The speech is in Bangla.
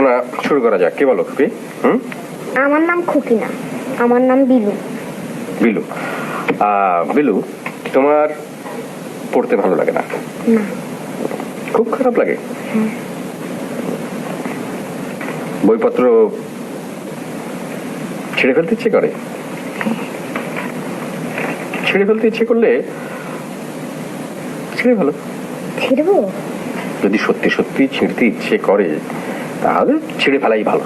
পড়াশোনা শুরু করা যাক। কি বলো? খুকি? হুম? আমার নাম খুকি না আমার নাম বিলু। বিলু। বিলু তোমার পড়তে ভালো লাগে না? না। খুব খারাপ লাগে? বইপত্র ছেড়ে ফেলতে ইচ্ছে করে? ছেড়ে ফেলতে ইচ্ছে করলে ছেড়ে ভালো ছিড়বো? যদি সত্যি সত্যি ছিঁড়তে ইচ্ছে করে তাহলে ছেড়ে ফেলাই ভালো।